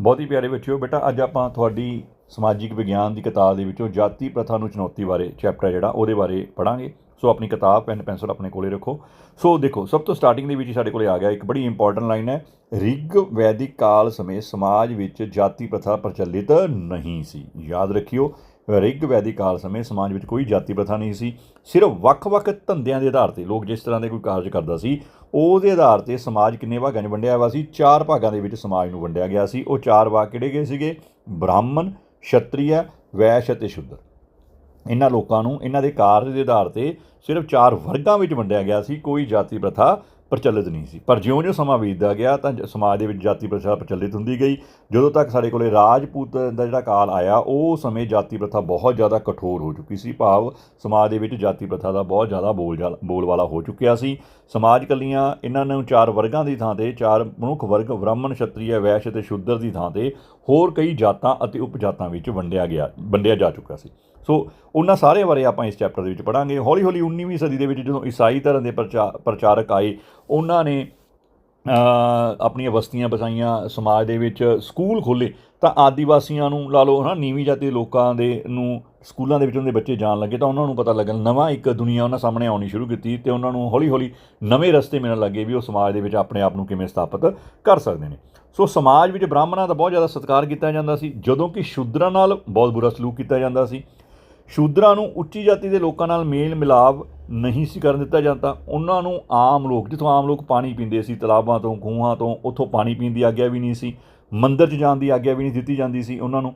ਬਹੁਤ ਹੀ ਪਿਆਰੇ ਬੱਚਿਓ ਬੇਟਾ, ਅੱਜ ਆਪਾਂ ਤੁਹਾਡੀ ਸਮਾਜਿਕ ਵਿਗਿਆਨ ਦੀ ਕਿਤਾਬ ਦੇ ਵਿੱਚੋਂ ਜਾਤੀ ਪ੍ਰਥਾ ਨੂੰ ਚੁਣੌਤੀ ਬਾਰੇ ਚੈਪਟਰ ਜਿਹੜਾ, ਉਹਦੇ ਬਾਰੇ ਪੜਾਂਗੇ ਸੋ ਆਪਣੀ ਕਿਤਾਬ, ਪੈਨ, ਪੈਨਸਲ ਆਪਣੇ ਕੋਲੇ ਰੱਖੋ। ਸੋ ਦੇਖੋ, ਸਭ ਤੋਂ ਸਟਾਰਟਿੰਗ ਦੇ ਵਿੱਚ ਹੀ ਸਾਡੇ ਕੋਲੇ ਆ ਗਿਆ ਇੱਕ ਬੜੀ ਇੰਪੋਰਟੈਂਟ ਲਾਈਨ ਹੈ, ਰਿਗ ਵੈਦਿਕ ਕਾਲ ਸਮੇਂ ਸਮਾਜ ਵਿੱਚ ਜਾਤੀ ਪ੍ਰਥਾ ਪ੍ਰਚਲਿਤ ਨਹੀਂ ਸੀ। ਯਾਦ ਰੱਖਿਓ ਰਿਗ ਵੈਦਿਕ ਕਾਲ ਸਮੇਂ ਸਮਾਜ ਵਿੱਚ ਕੋਈ ਜਾਤੀ ਪ੍ਰਥਾ ਨਹੀਂ ਸੀ। ਸਿਰਫ ਵੱਖ-ਵੱਖ ਧੰਦਿਆਂ ਦੇ ਆਧਾਰ ਤੇ ਲੋਕ ਜਿਸ ਤਰ੍ਹਾਂ ਦੇ ਕੋਈ ਕਾਰਜ ਕਰਦਾ ਸੀ, ਉਹਦੇ ਆਧਾਰ ਤੇ ਸਮਾਜ ਕਿੰਨੇ ਭਾਗਾਂ 'ਚ ਵੰਡਿਆ ਹੋਇਆ ਸੀ? ਚਾਰ ਭਾਗਾਂ ਦੇ ਵਿੱਚ ਸਮਾਜ ਨੂੰ ਵੰਡਿਆ ਗਿਆ ਸੀ। ਉਹ ਚਾਰ ਭਾਗ ਕਿਹੜੇ ਗਏ ਸੀਗੇ? ਬ੍ਰਾਹਮਣ ਛਤਰੀਆ ਵੈਸ਼ ਅਤੇ ਸ਼ੂਦਰ ਇਹਨਾਂ ਲੋਕਾਂ ਨੂੰ ਇਹਨਾਂ ਦੇ ਕਾਰਜ ਦੇ ਆਧਾਰ ਤੇ ਸਿਰਫ ਚਾਰ ਵਰਗਾਂ ਵਿੱਚ ਵੰਡਿਆ ਗਿਆ ਸੀ। ਕੋਈ ਜਾਤੀ ਪ੍ਰਥਾ ਪ੍ਰਚਲਿਤ ਨਹੀਂ ਸੀ। ਪਰ ਜਿਉਂ-ਜਿਉਂ ਸਮਾਂ ਬੀਤਦਾ ਗਿਆ ਤਾਂ ਜ- ਸਮਾਜ ਦੇ ਵਿੱਚ ਜਾਤੀ ਪ੍ਰਥਾ ਪ੍ਰਚਲਿਤ ਹੁੰਦੀ ਗਈ। ਜਦੋਂ ਤੱਕ ਸਾਡੇ ਕੋਲੇ ਰਾਜਪੂਤ ਦਾ ਜਿਹੜਾ ਕਾਲ ਆਇਆ, ਉਹ ਸਮੇਂ ਜਾਤੀ ਪ੍ਰਥਾ ਬਹੁਤ ਜ਼ਿਆਦਾ ਕਠੋਰ ਹੋ ਚੁੱਕੀ ਸੀ। ਭਾਵ ਸਮਾਜ ਦੇ ਵਿੱਚ ਜਾਤੀ ਪ੍ਰਥਾ ਦਾ ਬਹੁਤ ਜ਼ਿਆਦਾ ਬੋਲ ਬੋਲਵਾਲਾ ਹੋ ਚੁੱਕਿਆ ਸੀ। ਸਮਾਜ ਕੱਲੀਆਂ ਇਹਨਾਂ ਨੂੰ ਚਾਰ ਵਰਗਾਂ ਦੀ ਥਾਂ ਤੇ, ਚਾਰ ਮਨੁੱਖ ਵਰਗ, ਬ੍ਰਾਹਮਣ ਛਤਰੀਆ ਵੈਸ਼ ਅਤੇ ਸ਼ੂਦਰ ਦੀ ਥਾਂ ਤੇ ਹੋਰ ਕਈ ਜਾਤਾਂ ਅਤੇ ਉਪਜਾਤਾਂ ਵਿੱਚ ਵੰਡਿਆ ਗਿਆ, ਵੰਡਿਆ ਜਾ ਚੁੱਕਾ ਸੀ। ਸੋ ਉਹਨਾਂ ਸਾਰੇ ਬਾਰੇ ਆਪਾਂ ਇਸ ਚੈਪਟਰ ਦੇ ਵਿੱਚ ਪੜਾਂਗੇ ਹੌਲੀ ਹੌਲੀ 19ਵੀਂ ਸਦੀ ਦੇ ਵਿੱਚ ਜਦੋਂ ਈਸਾਈ ਧਰਮ ਦੇ ਪ੍ਰਚਾ- ਪ੍ਰਚਾਰਕ ਆਏ, ਉਹਨਾਂ ਨੇ ਆਪਣੀਆਂ ਬਸਤੀਆਂ ਬਸਾਈਆਂ ਸਮਾਜ ਦੇ ਵਿੱਚ ਸਕੂਲ ਖੋਲੇ ਤਾਂ ਆਦੀਵਾਸੀਆਂ ਨੂੰ ਲਾ ਲਓ, ਹਨਾ, ਨੀਵੀਂ ਜਾਤੀ ਦੇ ਲੋਕਾਂ ਦੇ ਨੂੰ ਸਕੂਲਾਂ ਦੇ ਵਿੱਚ ਉਹਨਾਂ ਦੇ ਬੱਚੇ ਜਾਣ ਲੱਗੇ, ਤਾਂ ਉਹਨਾਂ ਨੂੰ ਪਤਾ ਲੱਗਣ ਨਵਾਂ ਇੱਕ ਦੁਨੀਆ ਉਹਨਾਂ ਸਾਹਮਣੇ ਆਉਣੀ ਸ਼ੁਰੂ ਕੀਤੀ ਤੇ ਉਹਨਾਂ ਨੂੰ ਹੌਲੀ ਹੌਲੀ ਨਵੇਂ ਰਸਤੇ ਮਿਲਣ ਲੱਗੇ ਵੀ ਉਹ ਸਮਾਜ ਦੇ ਵਿੱਚ ਆਪਣੇ ਆਪ ਨੂੰ ਕਿਵੇਂ ਸਥਾਪਿਤ ਕਰ ਸਕਦੇ ਨੇ। ਸੋ ਸਮਾਜ ਵਿੱਚ ਬ੍ਰਾਹਮਣਾਂ ਦਾ ਬਹੁਤ ਜ਼ਿਆਦਾ ਸਤਿਕਾਰ ਕੀਤਾ ਜਾਂਦਾ ਸੀ, ਜਦੋਂ ਕਿ ਸ਼ੂਦਰਾਂ ਨਾਲ ਬਹੁਤ ਬੁਰਾ ਸਲੂਕ ਕੀਤਾ ਜਾਂਦਾ ਸੀ। ਸ਼ੂਦਰਾਂ ਨੂੰ ਉੱਚੀ ਜਾਤੀ ਦੇ ਲੋਕਾਂ ਨਾਲ ਮੇਲ ਮਿਲਾਪ ਨਹੀਂ ਸੀ ਕਰਨ ਦਿੱਤਾ ਜਾਂਦਾ। ਉਹਨਾਂ ਨੂੰ ਆਮ ਲੋਕ, ਜਿੱਥੋਂ ਆਮ ਲੋਕ ਪਾਣੀ ਪੀਂਦੇ ਸੀ, ਤਲਾਬਾਂ ਤੋਂ ਖੂਹਾਂ ਤੋਂ, ਉੱਥੋਂ ਪਾਣੀ ਪੀਣ ਦੀ ਆਗਿਆ ਵੀ ਨਹੀਂ ਸੀ, ਮੰਦਿਰ 'ਚ ਜਾਣ ਦੀ ਆਗਿਆ ਵੀ ਨਹੀਂ ਦਿੱਤੀ ਜਾਂਦੀ ਸੀ। ਉਹਨਾਂ ਨੂੰ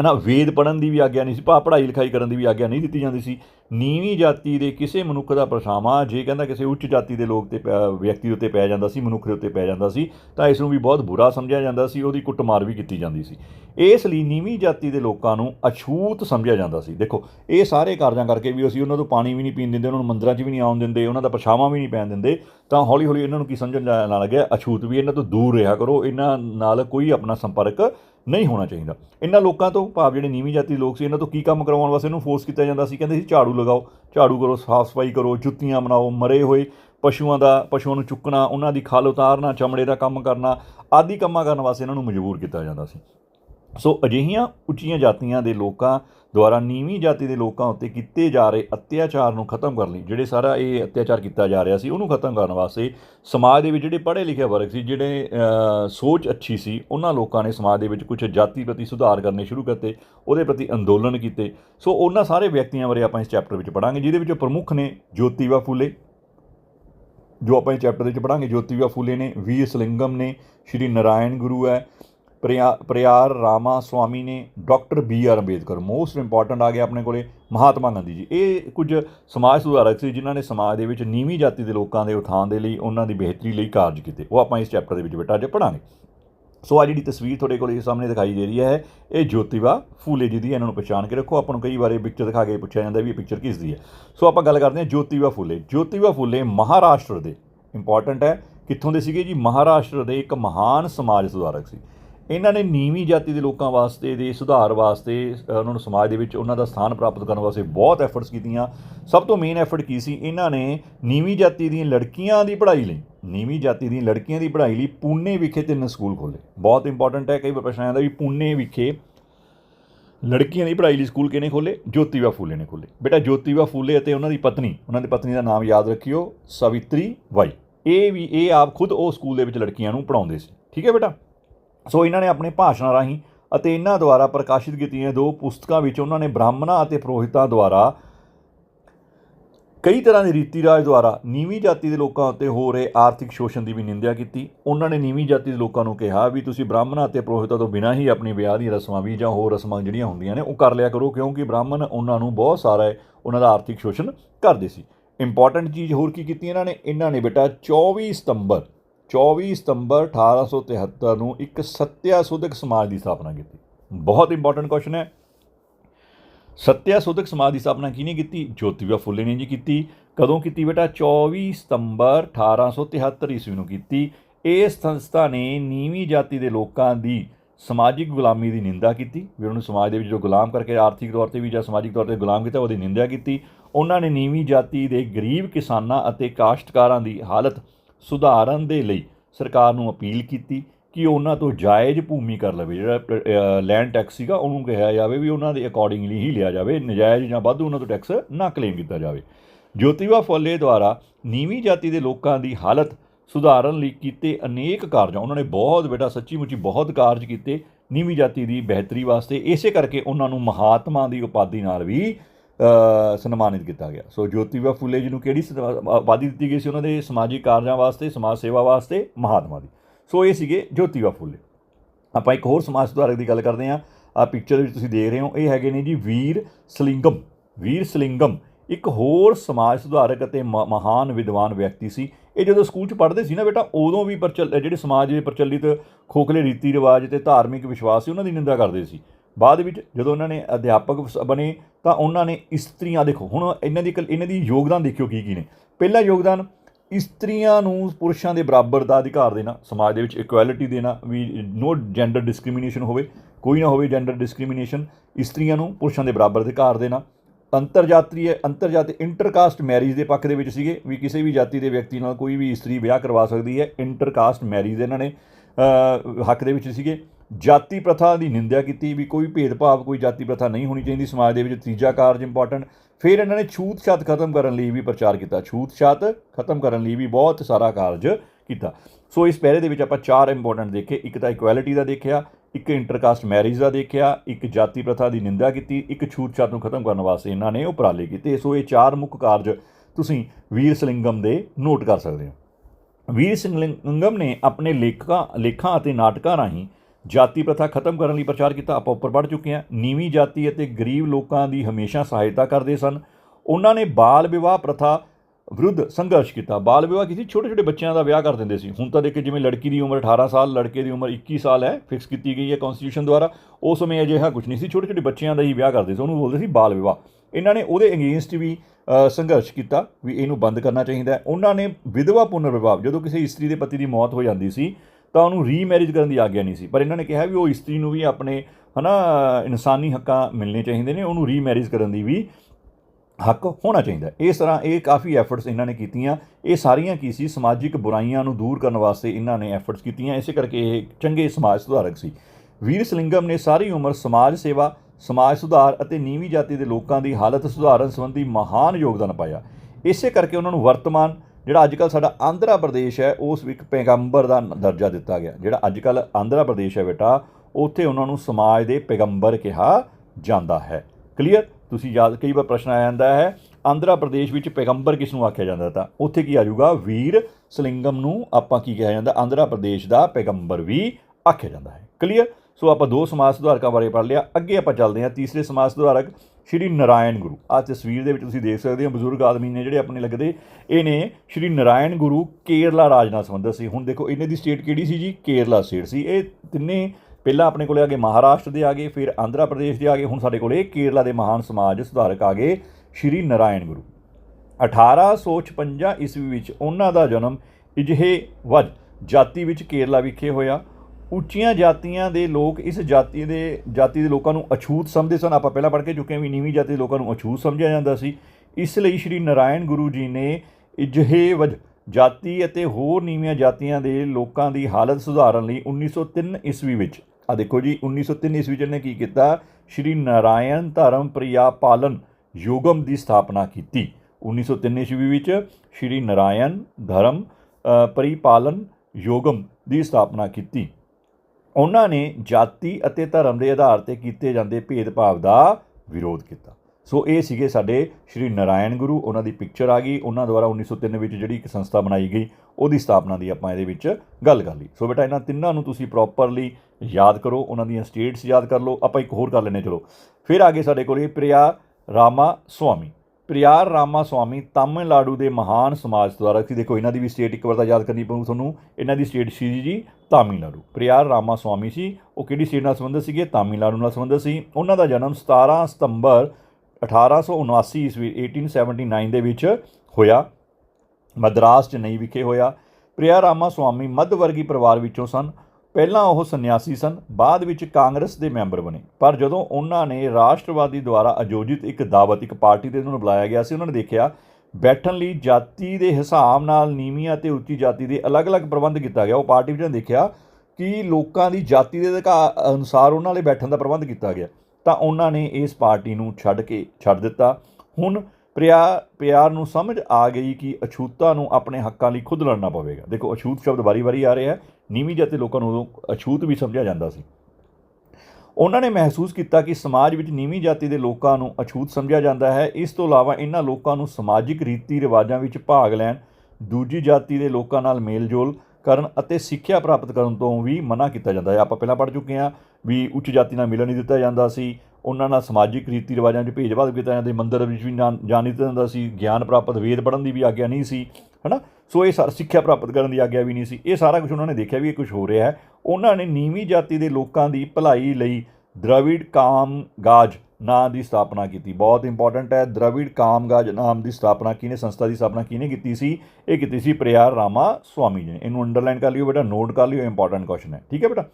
ਹਨਾ, ਵੇਦ ਪੜਨ ਦੀ ਵੀ ਆਗਿਆ ਨਹੀਂ ਸੀ ਭਾ ਪੜ੍ਹਾਈ ਲਿਖਾਈ ਕਰਨ ਦੀ ਵੀ ਆਗਿਆ ਨਹੀਂ ਦਿੱਤੀ ਜਾਂਦੀ ਸੀ। ਨੀਵੀਂ ਜਾਤੀ ਦੇ ਕਿਸੇ ਮਨੁੱਖ ਦਾ ਪਰਛਾਵਾਂ, ਜੇ ਕਹਿੰਦਾ ਕਿਸੇ ਉੱਚ ਜਾਤੀ ਦੇ ਲੋਕ ਤੇ ਪੈ- ਵਿਅਕਤੀ ਦੇ ਉੱਤੇ ਪੈ ਜਾਂਦਾ ਸੀ, ਮਨੁੱਖ ਦੇ ਉੱਤੇ ਪੈ ਜਾਂਦਾ ਸੀ, ਤਾਂ ਇਸ ਨੂੰ ਵੀ ਬਹੁਤ ਬੁਰਾ ਸਮਝਿਆ ਜਾਂਦਾ ਸੀ, ਉਹਦੀ ਕੁੱਟਮਾਰ ਵੀ ਕੀਤੀ ਜਾਂਦੀ ਸੀ। ਇਸ ਲਈ ਨੀਵੀਂ ਜਾਤੀ ਦੇ ਲੋਕਾਂ ਨੂੰ ਅਛੂਤ ਸਮਝਿਆ ਜਾਂਦਾ ਸੀ। ਦੇਖੋ, ਇਹ ਸਾਰੇ ਕਾਰਜਾਂ ਕਰਕੇ ਵੀ ਅਸੀਂ ਉਹਨਾਂ ਤੋਂ ਪਾਣੀ ਵੀ ਨਹੀਂ ਪੀਣ ਦਿੰਦੇ, ਉਹਨਾਂ ਨੂੰ ਮੰਦਰਾਂ 'ਚ ਵੀ ਨਹੀਂ ਆਉਣ ਦਿੰਦੇ, ਉਹਨਾਂ ਦਾ ਪਰਛਾਵਾਂ ਵੀ ਨਹੀਂ ਪੈਣ ਦਿੰਦੇ, ਤਾਂ ਹੌਲੀ ਹੌਲੀ ਇਹਨਾਂ ਨੂੰ ਕੀ ਸਮਝਣ ਜਾ- ਲੱਗ ਗਿਆ ਅਛੂਤ ਵੀ ਇਹਨਾਂ ਤੋਂ ਦੂਰ ਰਿਹਾ ਕਰੋ, ਇਹਨਾਂ ਨਾਲ ਕੋਈ ਆਪਣਾ ਸੰਪਰਕ ਨਹੀਂ ਹੋਣਾ ਚਾਹੀਦਾ। ਇਹਨਾਂ ਲੋਕਾਂ ਤੋਂ ਭਾਵ ਜਿਹੜੇ ਨੀਵੀਂ ਜਾਤੀ ਲੋਕ ਸੀ, ਇਹਨਾਂ ਤੋਂ ਕੀ ਕੰਮ ਕਰਵਾਉਣ ਵਾਸਤੇ ਇਹਨੂੰ ਫੋਰਸ ਕੀਤਾ ਜਾਂਦਾ ਸੀ, ਕਹਿੰਦੇ ਸੀ ਝਾੜੂ ਲਗਾਓ, ਝਾੜੂ ਕਰੋ, ਸਾਫ਼ ਸਫ਼ਾਈ ਕਰੋ, ਜੁੱਤੀਆਂ ਬਣਾਓ, ਮਰੇ ਹੋਏ ਪਸ਼ੂਆਂ ਦਾ, ਪਸ਼ੂਆਂ ਨੂੰ ਚੁੱਕਣਾ, ਉਹਨਾਂ ਦੀ ਖਲ ਉਤਾਰਨਾ, ਚਮੜੇ ਦਾ ਕੰਮ ਕਰਨਾ, ਆਦਿ ਕੰਮਾਂ ਕਰਨ ਵਾਸਤੇ ਇਹਨਾਂ ਨੂੰ ਮਜਬੂਰ ਕੀਤਾ ਜਾਂਦਾ ਸੀ। ਸੋ ਅਜਿਹੀਆਂ ਉੱਚੀਆਂ ਜਾਤੀਆਂ ਦੇ ਲੋਕਾਂ ਦੁਆਰਾ ਨੀਵੀਂ ਜਾਤੀ ਦੇ ਲੋਕਾਂ ਉੱਤੇ ਕੀਤੇ ਜਾ ਰਹੇ ਅਤਿਆਚਾਰ ਨੂੰ ਖਤਮ ਕਰਨ ਲਈ, ਜਿਹੜੇ ਸਾਰਾ ਇਹ ਅਤਿਆਚਾਰ ਕੀਤਾ ਜਾ ਰਿਹਾ ਸੀ, ਉਹਨੂੰ ਖਤਮ ਕਰਨ ਵਾਸਤੇ ਸਮਾਜ ਦੇ ਵਿੱਚ ਜਿਹੜੇ ਪੜ੍ਹੇ ਲਿਖੇ ਵਰਗ ਸੀ, ਜਿਹੜੇ ਸੋਚ ਅੱਛੀ ਸੀ, ਉਹਨਾਂ ਲੋਕਾਂ ਨੇ ਸਮਾਜ ਦੇ ਵਿੱਚ ਕੁਝ ਜਾਤੀ ਪ੍ਰਤੀ ਸੁਧਾਰ ਕਰਨੇ ਸ਼ੁਰੂ ਕਰਤੇ, ਉਹਦੇ ਪ੍ਰਤੀ ਅੰਦੋਲਨ ਕੀਤੇ। ਸੋ ਉਹਨਾਂ ਸਾਰੇ ਵਿਅਕਤੀਆਂ ਬਾਰੇ ਆਪਾਂ ਇਸ ਚੈਪਟਰ ਵਿੱਚ ਪੜਾਂਗੇ ਜਿਹਦੇ ਵਿੱਚ ਪ੍ਰਮੁੱਖ ਨੇ ਜੋਤੀਬਾ ਫੂਲੇ, ਜੋ ਆਪਾਂ ਇਸ ਚੈਪਟਰ ਵਿੱਚ ਪੜਾਂਗੇ ਜੋਤੀਬਾ ਫੂਲੇ ਨੇ, ਵੀ ਸਲਿੰਗਮ ਨੇ, ਸ਼੍ਰੀ ਨਾਰਾਇਣ ਗੁਰੂ ਹੈ ਪ੍ਰਿਆਰ ਰਾਮਾ ਸਵਾਮੀ ਨੇ doctor B R Ambedkar most important ਆ ਗਿਆ ਆਪਣੇ ਕੋਲੇ, ਮਹਾਤਮਾ ਗਾਂਧੀ ਜੀ। ਇਹ ਕੁਝ ਸਮਾਜ ਸੁਧਾਰਕ ਸੀ ਜਿਨ੍ਹਾਂ ਨੇ ਸਮਾਜ ਦੇ ਵਿੱਚ ਨੀਵੀਂ ਜਾਤੀ ਦੇ ਲੋਕਾਂ ਦੇ ਉਥਾਨ ਦੇ ਲਈ ਉਹਨਾਂ ਦੀ ਬਿਹਤਰੀ ਲਈ ਕਾਰਜ ਕੀਤੇ। ਉਹ ਆਪਾਂ ਇਸ ਚੈਪਟਰ ਦੇ ਵਿੱਚ ਬੇਟਾ ਅੱਜ ਪੜਾਂਗੇ ਸੋ ਆ ਜਿਹੜੀ ਤਸਵੀਰ ਤੁਹਾਡੇ ਕੋਲ ਸਾਹਮਣੇ ਦਿਖਾਈ ਦੇ ਰਹੀ ਹੈ, ਇਹ ਜੋਤੀਬਾ ਫੂਲੇ ਜੀ ਦੀ ਇਹਨਾਂ ਨੂੰ ਪਛਾਣ ਕੇ ਰੱਖੋ। ਆਪਾਂ ਨੂੰ ਕਈ ਵਾਰ ਪਿਕਚਰ ਦਿਖਾ ਕੇ ਪੁੱਛਿਆ ਜਾਂਦਾ ਵੀ ਇਹ ਪਿਕਚਰ ਕਿਸ ਦੀ ਹੈ। ਸੋ ਆਪਾਂ ਗੱਲ ਕਰਦੇ ਹਾਂ ਜੋਤੀਬਾ ਫੂਲੇ। ਜੋਤੀਬਾ ਫੂਲੇ ਮਹਾਰਾਸ਼ਟਰ ਦੇ। ਇੰਪੋਰਟੈਂਟ ਹੈ। ਕਿੱਥੋਂ ਦੇ ਸੀਗੇ ਜੀ? ਮਹਾਰਾਸ਼ਟਰ ਦੇ ਇੱਕ ਮਹਾਨ ਸਮਾਜ ਸੁਧਾਰਕ ਸੀ। ਇਹਨਾਂ ਨੇ ਨੀਵੀਂ ਜਾਤੀ ਦੇ ਲੋਕਾਂ ਵਾਸਤੇ, ਦੇ ਸੁਧਾਰ ਵਾਸਤੇ ਉਹਨਾਂ ਨੂੰ ਸਮਾਜ ਦੇ ਵਿੱਚ ਉਹਨਾਂ ਦਾ ਸਥਾਨ ਪ੍ਰਾਪਤ ਕਰਨ ਵਾਸਤੇ ਬਹੁਤ ਐਫਰਟਸ ਕੀਤੀਆਂ। ਸਭ ਤੋਂ ਮੇਨ ਐਫਰਟ ਕੀ ਸੀ? ਇਹਨਾਂ ਨੇ ਨੀਵੀਂ ਜਾਤੀ ਦੀਆਂ ਲੜਕੀਆਂ ਦੀ ਪੜ੍ਹਾਈ ਲਈ, ਨੀਵੀਂ ਜਾਤੀ ਦੀਆਂ ਲੜਕੀਆਂ ਦੀ ਪੜ੍ਹਾਈ ਲਈ ਪੂਨੇ ਵਿਖੇ ਤਿੰਨ ਸਕੂਲ ਖੋਲ੍ਹੇ। ਬਹੁਤ ਇੰਪੋਰਟੈਂਟ ਹੈ, ਕਈ ਵਾਰ ਪ੍ਰਸ਼ਨ ਆਉਂਦਾ ਵੀ ਪੂਨੇ ਵਿਖੇ ਲੜਕੀਆਂ ਦੀ ਪੜ੍ਹਾਈ ਲਈ ਸਕੂਲ ਕਿਹਨੇ ਖੋਲੇ ਜੋਤੀਬਾ ਫੂਲੇ ਨੇ ਖੋਲੇ ਬੇਟਾ ਜੋਤੀਬਾ ਫੂਲੇ ਅਤੇ ਉਹਨਾਂ ਦੀ ਪਤਨੀ, ਉਹਨਾਂ ਦੀ ਪਤਨੀ ਦਾ ਨਾਮ ਯਾਦ ਰੱਖਿਓ, ਸਵਿਤਰੀ ਬਾਈ ਇਹ ਵੀ, ਇਹ ਆਪ ਖੁਦ ਉਹ ਸਕੂਲ ਦੇ ਵਿੱਚ ਲੜਕੀਆਂ ਨੂੰ ਪੜਾਉਂਦੇ ਸੀ। ਠੀਕ ਹੈ ਬੇਟਾ? ਸੋ ਇਹਨਾਂ ਨੇ ਆਪਣੇ ਭਾਸ਼ਣਾਂ ਰਾਹੀਂ ਅਤੇ ਇਹਨਾਂ ਦੁਆਰਾ ਪ੍ਰਕਾਸ਼ਿਤ ਕੀਤੀਆਂ ਦੋ ਪੁਸਤਕਾਂ ਵਿੱਚ ਉਹਨਾਂ ਨੇ ਬ੍ਰਾਹਮਣਾਂ ਅਤੇ ਪੁਰੋਹਿਤਾਂ ਦੁਆਰਾ ਕਈ ਤਰ੍ਹਾਂ ਦੇ ਰੀਤੀ ਰਾਜ ਦੁਆਰਾ ਨੀਵੀਂ ਜਾਤੀ ਦੇ ਲੋਕਾਂ ਉੱਤੇ ਹੋ ਰਹੇ ਆਰਥਿਕ ਸ਼ੋਸ਼ਣ ਦੀ ਵੀ ਨਿੰਦਿਆ ਕੀਤੀ। ਉਹਨਾਂ ਨੇ ਨੀਵੀਂ ਜਾਤੀ ਦੇ ਲੋਕਾਂ ਨੂੰ ਕਿਹਾ ਵੀ ਤੁਸੀਂ ਬ੍ਰਾਹਮਣਾਂ ਅਤੇ ਪੁਰੋਹਿਤਾਂ ਤੋਂ ਬਿਨਾਂ ਹੀ ਆਪਣੀ ਵਿਆਹ ਦੀਆਂ ਰਸਮਾਂ ਵੀ ਜਾਂ ਹੋਰ ਰਸਮਾਂ ਜਿਹੜੀਆਂ ਹੁੰਦੀਆਂ ਨੇ ਉਹ ਕਰ ਲਿਆ ਕਰੋ, ਕਿਉਂਕਿ ਬ੍ਰਾਹਮਣ ਉਹਨਾਂ ਨੂੰ ਬਹੁਤ ਸਾਰਾ ਉਹਨਾਂ ਦਾ ਆਰਥਿਕ ਸ਼ੋਸ਼ਣ ਕਰਦੇ ਸੀ। ਇੰਪੋਰਟੈਂਟ ਚੀਜ਼ ਹੋਰ ਕੀ ਕੀਤੀ ਇਹਨਾਂ ਨੇ? ਇਹਨਾਂ ਨੇ ਬੇਟਾ 24 ਸਤੰਬਰ 24 ਸਤੰਬਰ 1873 ਨੂੰ ਇੱਕ ਸੱਤਿਆ ਸੁਧਕ ਸਮਾਜ ਦੀ ਸਥਾਪਨਾ ਕੀਤੀ। ਬਹੁਤ ਇੰਪੋਰਟੈਂਟ ਕੁਐਸਚਨ ਹੈ। ਸੱਤਿਆ ਸੁਧਕ ਸਮਾਜ ਦੀ ਸਥਾਪਨਾ ਕਿਹਨੇ ਕੀਤੀ? ਜੋਤੀਬਾ ਫੁੱਲੇ ਨੇ ਜੀ ਕੀਤੀ। ਕਦੋਂ ਕੀਤੀ ਬੇਟਾ? 24 ਸਤੰਬਰ 1873 ਈਸਵੀ ਨੂੰ ਕੀਤੀ। ਇਹ ਸੰਸਥਾ ਨੇ ਨੀਵੀਂ ਜਾਤੀ ਦੇ ਲੋਕਾਂ ਦੀ ਸਮਾਜਿਕ ਗੁਲਾਮੀ ਦੀ ਨਿੰਦਾ ਕੀਤੀ। ਵੀ ਉਹਨਾਂ ਨੂੰ ਸਮਾਜ ਦੇ ਵਿੱਚ ਜੋ ਗੁਲਾਮ ਕਰਕੇ ਆਰਥਿਕ ਤੌਰ ਤੇ ਵੀ ਜਾਂ ਸਮਾਜਿਕ ਤੌਰ ਤੇ ਗੁਲਾਮ ਕੀਤਾ, ਉਹਦੀ ਨਿੰਦਾ ਕੀਤੀ। ਉਹਨਾਂ ਨੇ ਨੀਵੀਂ ਜਾਤੀ ਦੇ ਗਰੀਬ ਕਿਸਾਨਾਂ ਅਤੇ ਕਾਸ਼ਤਕਾਰਾਂ ਦੀ ਹਾਲਤ ਸੁਧਾਰਨ ਦੇ ਲਈ ਸਰਕਾਰ ਨੂੰ ਅਪੀਲ ਕੀਤੀ ਕਿ ਉਹਨਾਂ ਤੋਂ ਜਾਇਜ਼ ਭੂਮੀ ਕਰ ਲਵੇ। ਜਿਹੜਾ ਲੈਂਡ ਟੈਕਸ ਸੀਗਾ, ਉਹਨੂੰ ਕਿਹਾ ਜਾਵੇ ਵੀ ਉਹਨਾਂ ਦੇ ਅਕੋਰਡਿੰਗਲੀ ਹੀ ਲਿਆ ਜਾਵੇ, ਨਜਾਇਜ਼ ਜਾਂ ਵਾਧੂ ਉਹਨਾਂ ਤੋਂ ਟੈਕਸ ਨਾ ਕਲੇਮ ਕੀਤਾ ਜਾਵੇ। ਜੋਤੀਬਾ ਫੁੱਲੇ ਦੁਆਰਾ ਨੀਵੀਂ ਜਾਤੀ ਦੇ ਲੋਕਾਂ ਦੀ ਹਾਲਤ ਸੁਧਾਰਨ ਲਈ ਕੀਤੇ ਅਨੇਕ ਕਾਰਜ, ਉਹਨਾਂ ਨੇ ਬਹੁਤ ਬੇਟਾ ਸੱਚੀ ਮੁੱਚੀ ਬਹੁਤ ਕਾਰਜ ਕੀਤੇ ਨੀਵੀਂ ਜਾਤੀ ਦੀ ਬਿਹਤਰੀ ਵਾਸਤੇ। ਇਸੇ ਕਰਕੇ ਉਹਨਾਂ ਨੂੰ ਮਹਾਤਮਾ ਦੀ ਉਪਾਧੀ ਨਾਲ ਵੀ ਸਨਮਾਨਿਤ ਕੀਤਾ ਗਿਆ। ਸੋ ਜੋਤੀਬਾ ਫੁੱਲੇ ਜੀ ਨੂੰ ਕਿਹੜੀ ਸਨਮਾ- ਦਿੱਤੀ ਗਈ ਸੀ? ਉਹਨਾਂ ਦੇ ਸਮਾਜਿਕ ਕਾਰਜਾਂ ਵਾਸਤੇ, ਸਮਾਜ ਸੇਵਾ ਵਾਸਤੇ, ਮਹਾਤਮਾ ਦੀ। ਸੋ ਇਹ ਸੀਗੇ ਜੋਤੀਬਾ ਫੁੱਲੇ। ਆਪਾਂ ਇੱਕ ਹੋਰ ਸਮਾਜ ਸੁਧਾਰਕ ਦੀ ਗੱਲ ਕਰਦੇ ਹਾਂ। ਆ ਪਿਕਚਰ ਵਿੱਚ ਤੁਸੀਂ ਦੇਖ ਰਹੇ ਹੋ, ਇਹ ਹੈਗੇ ਨੇ ਜੀ ਵੀਰ ਸਲਿੰਗਮ। ਵੀਰ ਸਲਿੰਗਮ ਇੱਕ ਹੋਰ ਸਮਾਜ ਸੁਧਾਰਕ ਅਤੇ ਮ- ਮਹਾਨ ਵਿਦਵਾਨ ਵਿਅਕਤੀ ਸੀ। ਇਹ ਜਦੋਂ ਸਕੂਲ 'ਚ ਪੜ੍ਹਦੇ ਸੀ ਨਾ ਬੇਟਾ, ਉਦੋਂ ਵੀ ਪ੍ਰਚਲ, ਜਿਹੜੇ ਸਮਾਜ ਦੇ ਪ੍ਰਚਲਿਤ ਖੋਖਲੇ ਰੀਤੀ ਰਿਵਾਜ ਤੇ ਧਾਰਮਿਕ ਵਿਸ਼ਵਾਸ ਸੀ, ਉਹਨਾਂ ਦੀ ਨਿੰਦਾ ਕਰਦੇ ਸੀ। ਬਾਅਦ ਵਿੱਚ ਜਦੋਂ ਉਹਨਾਂ ਨੇ ਅਧਿਆਪਕ ਸ- ਬਣੇ ਤਾਂ ਉਹਨਾਂ ਨੇ ਇਸਤਰੀਆਂ, ਦੇਖੋ ਹੁਣ ਇਹਨਾਂ ਦੀ ਇੱਕ- ਇਹਨਾਂ ਦੀ ਯੋਗਦਾਨ ਦੇਖਿਓ ਕੀ ਕੀ ਨੇ। ਪਹਿਲਾ ਯੋਗਦਾਨ ਇਸਤਰੀਆਂ ਨੂੰ ਪੁਰਸ਼ਾਂ ਦੇ ਬਰਾਬਰ ਦਾ ਅਧਿਕਾਰ ਦੇਣਾ, ਸਮਾਜ ਦੇ ਵਿੱਚ ਇਕੁਐਲਿਟੀ ਦੇਣਾ, ਵੀ ਨੋ ਜੈਂਡਰ ਡਿਸਕ੍ਰਿਮੀਨੇਸ਼ਨ ਹੋਵੇ, ਕੋਈ ਨਾ ਹੋਵੇ ਜੈਂਡਰ ਡਿਸਕ੍ਰਿਮੀਨੇਸ਼ਨ ਇਸਤਰੀਆਂ ਨੂੰ ਪੁਰਸ਼ਾਂ ਦੇ ਬਰਾਬਰ ਅਧਿਕਾਰ ਦੇਣਾ। ਅੰਤਰਜਾਤਰੀ, ਅੰਤਰਜਾਤੀ ਇੰਟਰਕਾਸਟ ਮੈਰਿਜ ਦੇ ਪੱਖ ਦੇ ਵਿੱਚ ਸੀਗੇ, ਵੀ ਕਿਸੇ ਵੀ ਜਾਤੀ ਦੇ ਵਿਅਕਤੀ ਨਾਲ ਕੋਈ ਵੀ ਇਸਤਰੀ ਵਿਆਹ ਕਰਵਾ ਸਕਦੀ ਹੈ ਇੰਟਰਕਾਸਟ ਮੈਰਿਜ ਇਹਨਾਂ ਨੇ ਹੱਕ ਦੇ ਵਿੱਚ ਸੀਗੇ। ਜਾਤੀ ਪ੍ਰਥਾ ਦੀ ਨਿੰਦਿਆ ਕੀਤੀ ਵੀ ਕੋਈ ਭੇਦਭਾਵ, ਕੋਈ ਜਾਤੀ ਪ੍ਰਥਾ ਨਹੀਂ ਹੋਣੀ ਚਾਹੀਦੀ, ਸਮਾਜ ਦੇ ਵਿੱਚ ਤੀਜਾ ਕਾਰਜ ਇੰਪੋਰਟੈਂਟ ਫਿਰ ਇਹਨਾਂ ਨੇ ਛੂਤ-ਛਾਤ ਖਤਮ ਕਰਨ ਲਈ ਵੀ ਪ੍ਰਚਾਰ ਕੀਤਾ। ਛੂਤ-ਛਾਤ ਖਤਮ ਕਰਨ ਲਈ ਵੀ ਬਹੁਤ ਸਾਰਾ ਕਾਰਜ ਕੀਤਾ। ਸੋ ਇਸ ਪਹਿਰੇ ਦੇ ਵਿੱਚ ਆਪਾਂ ਚਾਰ ਇੰਪੋਰਟੈਂਟ ਦੇਖੇ। ਇੱਕ ਤਾਂ ਇਕੁਐਲਿਟੀ ਦਾ ਦੇਖਿਆ, ਇੱਕ ਇੰਟਰਕਾਸਟ ਮੈਰਿਜ ਦਾ ਦੇਖਿਆ, ਇੱਕ ਜਾਤੀ ਪ੍ਰਥਾ ਦੀ ਨਿੰਦਾ ਕੀਤੀ, ਇੱਕ ਛੂਤ-ਛਾਤ ਨੂੰ ਖਤਮ ਕਰਨ ਵਾਸਤੇ ਇਹਨਾਂ ਨੇ ਉਪਰਾਲੇ ਕੀਤੇ। ਸੋ ਇਹ ਚਾਰ ਮੁੱਖ ਕਾਰਜ ਤੁਸੀਂ ਵੀਰ ਸਲਿੰਗਮ ਦੇ ਨੋਟ ਕਰ ਸਕਦੇ ਹੋ। ਵੀਰ ਸਿੰਘਲਿੰਗਮ ਨੇ ਆਪਣੇ ਲੇਖਕਾਂ, ਲੇਖਾਂ ਅਤੇ ਨਾਟਕਾਂ ਰਾਹੀਂ ਜਾਤੀ ਪ੍ਰਥਾ ਖਤਮ ਕਰਨ ਲਈ ਪ੍ਰਚਾਰ ਕੀਤਾ, ਆਪਾਂ ਉੱਪਰ ਪੜ੍ਹ ਚੁੱਕੇ ਹਾਂ। ਨੀਵੀਂ ਜਾਤੀ ਅਤੇ ਗਰੀਬ ਲੋਕਾਂ ਦੀ ਹਮੇਸ਼ਾ ਸਹਾਇਤਾ ਕਰਦੇ ਸਨ। ਉਹਨਾਂ ਨੇ ਬਾਲ ਵਿਵਾਹ ਪ੍ਰਥਾ ਵਿਰੁੱਧ ਸੰਘਰਸ਼ ਕੀਤਾ। ਬਾਲ ਵਿਵਾਹ ਕਿਸੇ ਛੋਟੇ ਛੋਟੇ ਬੱਚਿਆਂ ਦਾ ਵਿਆਹ ਕਰ ਦਿੰਦੇ ਸੀ। ਹੁਣ ਤਾਂ ਦੇਖੇ, ਜਿਵੇਂ ਲੜਕੀ ਦੀ ਉਮਰ 18 ਸਾਲ, ਲੜਕੇ ਦੀ ਉਮਰ 21 ਸਾਲ ਹੈ ਫਿਕਸ ਕੀਤੀ ਗਈ ਹੈ ਕਨਸਟੀਟਿਊਸ਼ਨ ਦੁਆਰਾ। ਉਸ ਸਮੇਂ ਅਜਿਹਾ ਕੁਝ ਨਹੀਂ ਸੀ। ਛੋਟੇ ਛੋਟੇ ਬੱਚਿਆਂ ਦਾ ਹੀ ਵਿਆਹ ਕਰਦੇ ਸੀ। ਉਹਨੂੰ ਬੋਲਦੇ ਸੀ ਬਾਲ ਵਿਵਾਹ। ਇਹਨਾਂ ਨੇ ਉਹਦੇ ਅਗੇਂਸਟ ਵੀ ਸੰਘਰਸ਼ ਕੀਤਾ ਵੀ ਇਹਨੂੰ ਬੰਦ ਕਰਨਾ ਚਾਹੀਦਾ ਉਹਨਾਂ ਨੇ ਵਿਧਵਾ ਪੁਨਰ ਵਿਵਾਹ, ਜਦੋਂ ਕਿਸੇ ਇਸਤਰੀ ਦੇ ਪਤੀ ਦੀ ਮੌਤ ਹੋ ਜਾਂਦੀ ਸੀ ਤਾਂ ਉਹਨੂੰ ਰੀਮੈਰਿਜ ਕਰਨ ਦੀ ਆਗਿਆ ਨਹੀਂ ਸੀ। ਪਰ ਇਹਨਾਂ ਨੇ ਕਿਹਾ ਵੀ ਉਹ ਇਸਤਰੀ ਨੂੰ ਵੀ ਆਪਣੇ, ਹਨਾ, ਇਨਸਾਨੀ ਹੱਕਾਂ ਮਿਲਣੇ ਚਾਹੀਦੇ ਨੇ, ਉਹਨੂੰ ਰੀਮੈਰਿਜ ਕਰਨ ਦੀ ਵੀ ਹੱਕ ਹੋਣਾ ਚਾਹੀਦਾ ਇਸ ਤਰ੍ਹਾਂ ਇਹ ਕਾਫੀ ਐਫਰਟਸ ਇਹਨਾਂ ਨੇ ਕੀਤੀਆਂ। ਇਹ ਸਾਰੀਆਂ ਕੀ ਸੀ? ਸਮਾਜਿਕ ਬੁਰਾਈਆਂ ਨੂੰ ਦੂਰ ਕਰਨ ਵਾਸਤੇ ਇਹਨਾਂ ਨੇ ਐਫਰਟਸ ਕੀਤੀਆਂ। ਇਸੇ ਕਰਕੇ ਇਹ ਚੰਗੇ ਸਮਾਜ ਸੁਧਾਰਕ ਸੀ। ਵੀਰ ਸਲਿੰਗਮ ਨੇ ਸਾਰੀ ਉਮਰ ਸਮਾਜ ਸੇਵਾ, ਸਮਾਜ ਸੁਧਾਰ ਅਤੇ ਨੀਵੀਂ ਜਾਤੀ ਦੇ ਲੋਕਾਂ ਦੀ ਹਾਲਤ ਸੁਧਾਰਨ ਸੰਬੰਧੀ ਮਹਾਨ ਯੋਗਦਾਨ ਪਾਇਆ। ਇਸੇ ਕਰਕੇ ਉਹਨਾਂ ਨੂੰ ਵਰਤਮਾਨ ਜਿਹੜਾ ਅੱਜ ਕੱਲ੍ਹ ਸਾਡਾ ਆਂਧਰਾ ਪ੍ਰਦੇਸ਼ ਹੈ, ਉਸ ਵਿੱਚ ਪੈਗੰਬਰ ਦਾ ਦਰਜਾ ਦਿੱਤਾ ਗਿਆ। ਜਿਹੜਾ ਅੱਜ ਕੱਲ੍ਹ ਆਂਧਰਾ ਪ੍ਰਦੇਸ਼ ਹੈ ਬੇਟਾ, ਉੱਥੇ ਉਹਨਾਂ ਨੂੰ ਸਮਾਜ ਦੇ ਪੈਗੰਬਰ ਕਿਹਾ ਜਾਂਦਾ ਹੈ। ਕਲੀਅਰ ਤੁਸੀਂ ਯਾਦ, ਕਈ ਵਾਰ ਪ੍ਰਸ਼ਨ ਆ ਜਾਂਦਾ ਹੈ, ਆਂਧਰਾ ਪ੍ਰਦੇਸ਼ ਵਿੱਚ ਪੈਗੰਬਰ ਕਿਸ ਨੂੰ ਆਖਿਆ ਜਾਂਦਾ ਤਾਂ? ਉੱਥੇ ਕੀ ਆ ਜਾਊਗਾ? ਵੀਰ ਸਲਿੰਗਮ ਨੂੰ ਆਪਾਂ ਕੀ ਕਿਹਾ ਜਾਂਦਾ? ਆਂਧਰਾ ਪ੍ਰਦੇਸ਼ ਦਾ ਪੈਗੰਬਰ ਵੀ ਆਖਿਆ ਜਾਂਦਾ ਹੈ। ਕਲੀਅਰ ਸੋ ਆਪਾਂ ਦੋ ਸਮਾਜ ਸੁਧਾਰਕਾਂ ਬਾਰੇ ਪੜ੍ਹ ਲਿਆ। ਅੱਗੇ ਆਪਾਂ ਚੱਲਦੇ ਹਾਂ ਤੀਸਰੇ ਸਮਾਜ ਸੁਧਾਰਕ ਸ਼੍ਰੀ ਨਾਰਾਇਣ ਗੁਰੂ। ਆ ਤਸਵੀਰ ਦੇ ਵਿੱਚ ਤੁਸੀਂ ਦੇਖ ਸਕਦੇ ਹੋ ਬਜ਼ੁਰਗ ਆਦਮੀ ਨੇ ਜਿਹੜੇ ਆਪਣੇ ਲੱਗਦੇ, ਇਹ ਨੇ ਸ਼੍ਰੀ ਨਾਰਾਇਣ ਗੁਰੂ ਕੇਰਲਾ ਰਾਜ ਨਾਲ ਸੰਬੰਧਿਤ ਸੀ। ਹੁਣ ਦੇਖੋ, ਇਹਨਾਂ ਦੀ ਸਟੇਟ ਕਿਹੜੀ ਸੀ ਜੀ? ਕੇਰਲਾ ਸਟੇਟ ਸੀ। ਇਹ ਤਿੰਨੇ ਪਹਿਲਾਂ ਆਪਣੇ ਕੋਲੇ ਆ ਗਏ, ਮਹਾਰਾਸ਼ਟਰ ਦੇ ਆ ਗਏ, ਫਿਰ ਆਂਧਰਾ ਪ੍ਰਦੇਸ਼ ਦੇ ਆ ਗਏ, ਹੁਣ ਸਾਡੇ ਕੋਲੇ ਕੇਰਲਾ ਦੇ ਮਹਾਨ ਸਮਾਜ ਸੁਧਾਰਕ ਆ ਗਏ ਸ਼੍ਰੀ ਨਾਰਾਇਣ ਗੁਰੂ। 1856 ਈਸਵੀ ਵਿੱਚ ਉਹਨਾਂ ਦਾ ਜਨਮ ਇਜਹੇ ਵਜ ਜਾਤੀ ਵਿੱਚ ਕੇਰਲਾ ਵਿਖੇ ਹੋਇਆ। ਉੱਚੀਆਂ ਜਾਤੀਆਂ ਦੇ ਲੋਕ ਇਸ ਜਾਤੀ ਦੇ ਜਾਤੀ ਦੇ ਲੋਕਾਂ ਨੂੰ ਅਛੂਤ ਸਮਝਦੇ ਸਨ। ਆਪਾਂ ਪਹਿਲਾਂ ਪੜ੍ਹ ਕੇ ਚੁੱਕੇ ਹਾਂ ਵੀ ਨੀਵੀਂ ਜਾਤੀ ਦੇ ਲੋਕਾਂ ਨੂੰ ਅਛੂਤ ਸਮਝਿਆ ਜਾਂਦਾ ਸੀ। ਇਸ ਲਈ ਸ਼੍ਰੀ ਨਾਰਾਇਣ ਗੁਰੂ ਜੀ ਨੇ ਅਜਿਹੇ ਵਜ ਜਾਤੀ ਅਤੇ ਹੋਰ ਨੀਵੀਆਂ ਜਾਤੀਆਂ ਦੇ ਲੋਕਾਂ ਦੀ ਹਾਲਤ ਸੁਧਾਰਨ ਲਈ 1903 ਈਸਵੀ ਵਿੱਚ ਆ ਦੇਖੋ ਜੀ 1903 ਈਸਵੀ ਚ ਇਹਨੇ ਕੀ ਕੀਤਾ? ਸ਼੍ਰੀ ਨਾਰਾਇਣ ਧਰਮ ਪ੍ਰਿਆ ਪਾਲਨ ਯੋਗਮ ਦੀ ਸਥਾਪਨਾ ਕੀਤੀ। 1903 ਈਸਵੀ ਵਿੱਚ ਸ਼੍ਰੀ ਨਾਰਾਇਣ ਧਰਮ ਅ, ਪਰਿਪਾਲਨ ਯੋਗਮ ਦੀ ਸਥਾਪਨਾ ਕੀਤੀ। ਉਹਨਾਂ ਨੇ ਜਾਤੀ ਅਤੇ ਧਰਮ ਦੇ ਆਧਾਰ ਤੇ ਕੀਤੇ ਜਾਂਦੇ ਭੇਦਭਾਵ ਦਾ ਵਿਰੋਧ ਕੀਤਾ। ਸੋ ਇਹ ਸੀਗੇ ਸਾਡੇ ਸ਼੍ਰੀ ਨਾਰਾਇਣ ਗੁਰੂ, ਉਹਨਾਂ ਦੀ ਪਿਕਚਰ ਆ ਗਈ। ਉਹਨਾਂ ਦੁਆਰਾ 1903 ਵਿੱਚ ਜਿਹੜੀ ਇੱਕ ਸੰਸਥਾ ਬਣਾਈ ਗਈ, ਉਹਦੀ ਸਥਾਪਨਾ ਦੀ ਆਪਾਂ ਇਹਦੇ ਵਿੱਚ ਗੱਲ ਕਰ ਲਈ। ਸੋ ਬੇਟਾ, ਇਹਨਾਂ ਤਿੰਨਾਂ ਨੂੰ ਤੁਸੀਂ ਪ੍ਰੋਪਰਲੀ ਯਾਦ ਕਰੋ, ਉਹਨਾਂ ਦੀਆਂ ਸਟੇਟਸ ਯਾਦ ਕਰ ਲਓ। ਆਪਾਂ ਇੱਕ ਹੋਰ ਕਰ ਲੈਨੇ ਚਲੋ। ਫਿਰ ਆ ਗਏ ਸਾਡੇ ਕੋਲ ਇਹ ਪ੍ਰਿਆ ਰਾਮਾ ਸੁਆਮੀ ਪ੍ਰਿਆਰ ਰਾਮਾ ਸਵਾਮੀ ਤਾਮਿਲਨਾਡੂ ਦੇ ਮਹਾਨ ਸਮਾਜ ਸੁਧਾਰਕ ਸੀ। ਦੇਖੋ, ਇਹਨਾਂ ਦੀ ਵੀ ਸਟੇਟ ਇੱਕ ਵਾਰ ਤਾਂ ਯਾਦ ਕਰਨੀ ਪਊ ਤੁਹਾਨੂੰ। ਇਹਨਾਂ ਦੀ ਸਟੇਟ ਸੀ ਜੀ ਤਾਮਿਲਨਾਡੂ। ਪ੍ਰਿਆਰ ਰਾਮਾ ਸਵਾਮੀ ਸੀ। ਉਹ ਕਿਹੜੀ ਸਟੇਟ ਨਾਲ ਸੰਬੰਧਿਤ ਸੀਗੇ? ਤਾਮਿਲਨਾਡੂ ਨਾਲ ਸੰਬੰਧਿਤ ਸੀ। ਉਹਨਾਂ ਦਾ ਜਨਮ 17 ਸਤੰਬਰ 1879 ਈਸਵੀ 1879 ਦੇ ਵਿੱਚ ਹੋਇਆ। ਮਦਰਾਸ ਚੇਨਈ ਵਿਖੇ ਹੋਇਆ। ਪ੍ਰਿਆ ਰਾਮਾ ਸੁਆਮੀ ਮੱਧ ਵਰਗੀ ਪਰਿਵਾਰ ਵਿੱਚੋਂ ਸਨ। ਪਹਿਲਾਂ ਉਹ ਸੰਨਿਆਸੀ ਸਨ, ਬਾਅਦ ਵਿੱਚ ਕਾਂਗਰਸ ਦੇ ਮੈਂਬਰ ਬਣੇ। ਪਰ ਜਦੋਂ ਉਹਨਾਂ ਨੇ ਰਾਸ਼ਟਰਵਾਦੀ ਦੁਆਰਾ ਆਯੋਜਿਤ ਇੱਕ ਦਾਵਤ ਇੱਕ ਪਾਰਟੀ ਦੇ ਉਹਨਾਂ ਨੂੰ ਬੁਲਾਇਆ ਗਿਆ ਸੀ, ਉਹਨਾਂ ਨੇ ਦੇਖਿਆ, ਬੈਠਣ ਲਈ ਜਾਤੀ ਦੇ ਹਿਸਾਬ ਨਾਲ ਨੀਵੀਆਂ ਅਤੇ ਉੱਚੀ ਜਾਤੀ ਦੇ ਅਲੱਗ-ਅਲੱਗ ਪ੍ਰਬੰਧ ਕੀਤਾ ਗਿਆ। ਉਹ ਪਾਰਟੀ ਵਿੱਚ ਦੇਖਿਆ ਕਿ ਲੋਕਾਂ ਦੀ ਜਾਤੀ ਦੇ ਅਧਿਕਾਰ ਅਨੁਸਾਰ ਉਹਨਾਂ ਲਈ ਬੈਠਣ ਦਾ ਪ੍ਰਬੰਧ ਕੀਤਾ ਗਿਆ। ਤਾਂ ਉਹਨਾਂ ਨੇ ਇਸ ਪਾਰਟੀ ਨੂੰ ਛੱਡ ਕੇ ਛੱਡ ਦਿੱਤਾ। ਹੁਣ ਪਿਆਰ ਪਿਆਰ ਨੂੰ ਸਮਝ ਆ ਗਈ ਕਿ ਅਛੂਤਾ ਨੂੰ ਆਪਣੇ ਹੱਕਾਂ ਲਈ ਖੁਦ ਲੜਨਾ ਪਵੇਗਾ। ਦੇਖੋ, ਅਛੂਤ ਸ਼ਬਦ ਵਾਰੀ-ਵਾਰੀ ਆ ਰਿਹਾ ਹੈ। ਨੀਵੀਂ ਜਾਤੀ ਲੋਕਾਂ ਨੂੰ ਉਦੋਂ ਅਛੂਤ ਵੀ ਸਮਝਿਆ ਜਾਂਦਾ ਸੀ। ਉਹਨਾਂ ਨੇ ਮਹਿਸੂਸ ਕੀਤਾ ਕਿ ਸਮਾਜ ਵਿੱਚ ਨੀਵੀਂ ਜਾਤੀ ਦੇ ਲੋਕਾਂ ਨੂੰ ਅਛੂਤ ਸਮਝਿਆ ਜਾਂਦਾ ਹੈ। ਇਸ ਤੋਂ ਇਲਾਵਾ ਇਹਨਾਂ ਲੋਕਾਂ ਨੂੰ ਸਮਾਜਿਕ ਰੀਤੀ ਰਿਵਾਜਾਂ ਵਿੱਚ ਭਾਗ ਲੈਣ, ਦੂਜੀ ਜਾਤੀ ਦੇ ਲੋਕਾਂ ਨਾਲ ਮੇਲ-ਜੋਲ ਕਰਨ ਅਤੇ ਸਿੱਖਿਆ ਪ੍ਰਾਪਤ ਕਰਨ ਤੋਂ ਵੀ ਮਨਾ ਕੀਤਾ ਜਾਂਦਾ ਹੈ। ਆਪਾਂ ਪਹਿਲਾਂ ਪੜ੍ਹ ਚੁੱਕੇ ਹਾਂ ਵੀ ਉੱਚ ਜਾਤੀ ਨਾਲ ਮਿਲਣ ਨਹੀਂ ਦਿੱਤਾ ਜਾਂਦਾ ਸੀ। ਉਹਨਾਂ ਨਾਲ ਸਮਾਜਿਕ ਰੀਤੀ ਰਿਵਾਜਾਂ 'ਚ ਭੇਦਭਾਵ ਕੀਤਾ ਜਾਂਦਾ ਸੀ, ਮੰਦਰ ਵਿੱਚ ਵੀ ਨਾ- ਜਾਣ ਨਹੀਂ ਦਿੱਤਾ ਜਾਂਦਾ ਸੀ, ਗਿਆਨ ਪ੍ਰਾਪਤ ਵੇਦ ਪੜ੍ਹਨ ਦੀ ਵੀ ਆਗਿਆ ਨਹੀਂ ਸੀ, ਹਨਾ? ਸੋ ਇਹ ਸਾਰਾ ਸਿੱਖਿਆ ਪ੍ਰਾਪਤ ਕਰਨ ਦੀ ਆਗਿਆ ਵੀ ਨਹੀਂ ਸੀ। ਇਹ ਸਾਰਾ ਕੁਝ ਉਹਨਾਂ ਨੇ ਦੇਖਿਆ ਵੀ ਇਹ ਕੁਝ ਹੋ ਰਿਹਾ ਹੈ। ਉਹਨਾਂ ਨੇ ਨੀਵੀਂ ਜਾਤੀ ਦੇ ਲੋਕਾਂ ਦੀ ਭਲਾਈ ਲਈ ਦ੍ਰਵਿੜ ਕਾਮਗਾਜ ਨਾਂ ਦੀ ਸਥਾਪਨਾ ਕੀਤੀ। ਬਹੁਤ ਇੰਪੋਰਟੈਂਟ ਹੈ, ਦ੍ਰਵਿੜ ਕਾਮਗਾਜ ਨਾਮ ਦੀ ਸਥਾਪਨਾ ਕਿਹਨੇ, ਸੰਸਥਾ ਦੀ ਸਥਾਪਨਾ ਕਿਹਨੇ ਕੀਤੀ ਸੀ? ਇਹ ਕੀਤੀ ਸੀ ਪ੍ਰਿਆਰ ਰਾਮਾ ਸਵਾਮੀ ਜੀ ਨੇ। ਇਹਨੂੰ ਅੰਡਰਲਾਈਨ ਕਰ ਲਿਓ ਬੇਟਾ ਨੋਟ ਕਰ ਲਿਓ ਇੰਪੋਰਟੈਂਟ ਕੁਐਸਚਨ ਹੈ। ਠੀਕ ਹੈ ਬੇਟਾ?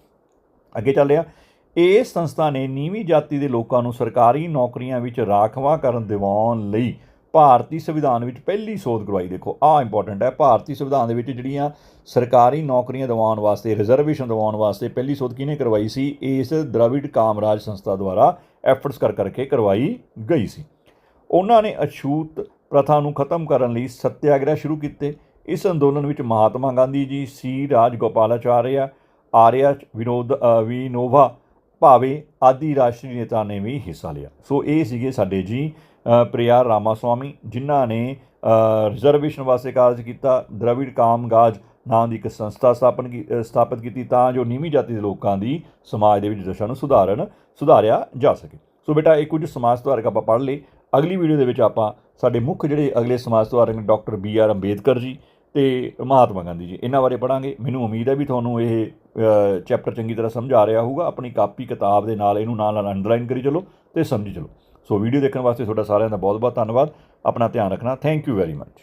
ਅੱਗੇ ਚੱਲਦੇ ਆ ਇਸ ਸੰਸਥਾ ਨੇ ਨੀਵੀਂ ਜਾਤੀ ਦੇ ਲੋਕਾਂ ਨੂੰ ਸਰਕਾਰੀ ਨੌਕਰੀਆਂ ਵਿੱਚ ਰਾਖਵਾਂ ਕਰਨ ਦਿਵਾਉਣ ਲਈ ਭਾਰਤੀ ਸੰਵਿਧਾਨ ਵਿੱਚ ਪਹਿਲੀ ਸੋਧ ਕਰਵਾਈ। ਦੇਖੋ, ਆਹ ਇੰਪੋਰਟੈਂਟ ਹੈ। ਭਾਰਤੀ ਸੰਵਿਧਾਨ ਦੇ ਵਿੱਚ ਜਿਹੜੀਆਂ ਸਰਕਾਰੀ ਨੌਕਰੀਆਂ ਦਿਵਾਉਣ ਵਾਸਤੇ ਰਿਜ਼ਰਵੇਸ਼ਨ ਦਿਵਾਉਣ ਵਾਸਤੇ ਪਹਿਲੀ ਸੋਧ ਕਿਹਨੇ ਕਰਵਾਈ ਸੀ? ਇਸ ਦ੍ਰਵਿੜ ਕਾਮਰਾਜ ਸੰਸਥਾ ਦੁਆਰਾ ਐਫਰਟਸ ਕਰ ਕਰਕੇ ਕਰਵਾਈ ਗਈ ਸੀ। ਉਹਨਾਂ ਨੇ ਅਛੂਤ ਪ੍ਰਥਾ ਨੂੰ ਖਤਮ ਕਰਨ ਲਈ ਸਤਿਆਗ੍ਰਹਿ ਸ਼ੁਰੂ ਕੀਤੇ। ਇਸ ਅੰਦੋਲਨ ਵਿੱਚ ਮਹਾਤਮਾ ਗਾਂਧੀ ਜੀ, ਸੀ ਰਾਜ ਗੋਪਾਲਾਚਾਰਿਆ ਆਰਿਆ ਵਿਨੋਦ ਵਿਨੋਵਾ ਭਾਵੇਂ ਆਦਿ ਰਾਸ਼ਟਰੀ ਨੇਤਾ ਨੇ ਵੀ ਹਿੱਸਾ ਲਿਆ। ਸੋ ਇਹ ਸੀਗੇ ਸਾਡੇ ਜੀ ਅ, ਪ੍ਰਿਆ ਰਾਮਾਸਵਾਮੀ ਜਿਨ੍ਹਾਂ ਨੇ ਰਿਜ਼ਰਵੇਸ਼ਨ ਵਾਸਤੇ ਕਾਰਜ ਕੀਤਾ ਦ੍ਰਵਿੜ ਕਾਮਗਾਜ ਨਾਂ ਦੀ ਇੱਕ ਸੰਸਥਾ ਸਥਾਪਨ ਕੀ- ਸਥਾਪਿਤ ਕੀਤੀ ਤਾਂ ਜੋ ਨੀਵੀਂ ਜਾਤੀ ਦੇ ਲੋਕਾਂ ਦੀ ਸਮਾਜ ਦੇ ਵਿੱਚ ਦਸ਼ਾ ਨੂੰ ਸੁਧਾਰਨ ਸੁਧਾਰਿਆ ਜਾ ਸਕੇ। ਸੋ ਬੇਟਾ ਇਹ ਕੁਝ ਸਮਾਜ ਸੁਧਾਰਕ ਆਪਾਂ ਪੜ੍ਹ ਲਏ। ਅਗਲੀ ਵੀਡੀਓ ਦੇ ਵਿੱਚ ਆਪਾਂ ਸਾਡੇ ਮੁੱਖ ਜਿਹੜੇ ਅਗਲੇ ਸਮਾਜ ਸੁਧਾਰਕ doctor B R Ambedkar ji ਤੇ ਮਹਾਤਮਾ ਗਾਂਧੀ ਜੀ, ਇਹਨਾਂ ਬਾਰੇ ਪੜਾਂਗੇ ਮੈਨੂੰ ਉਮੀਦ ਹੈ ਵੀ ਤੁਹਾਨੂੰ ਇਹ ਚੈਪਟਰ ਚੰਗੀ ਤਰ੍ਹਾਂ ਸਮਝ ਆ ਰਿਹਾ ਹੋਊਗਾ। ਆਪਣੀ ਕਾਪੀ ਕਿਤਾਬ ਦੇ ਨਾਲ ਇਹਨੂੰ ਨਾਲ ਨਾਲ ਅੰਡਰਲਾਈਨ ਕਰੀ ਚਲੋ ਤੇ ਸਮਝੀ ਚਲੋ। ਸੋ ਵੀਡੀਓ ਦੇਖਣ ਵਾਸਤੇ ਤੁਹਾਡਾ ਸਾਰਿਆਂ ਦਾ ਬਹੁਤ ਬਹੁਤ ਧੰਨਵਾਦ। ਆਪਣਾ ਧਿਆਨ ਰੱਖਣਾ। Thank you very much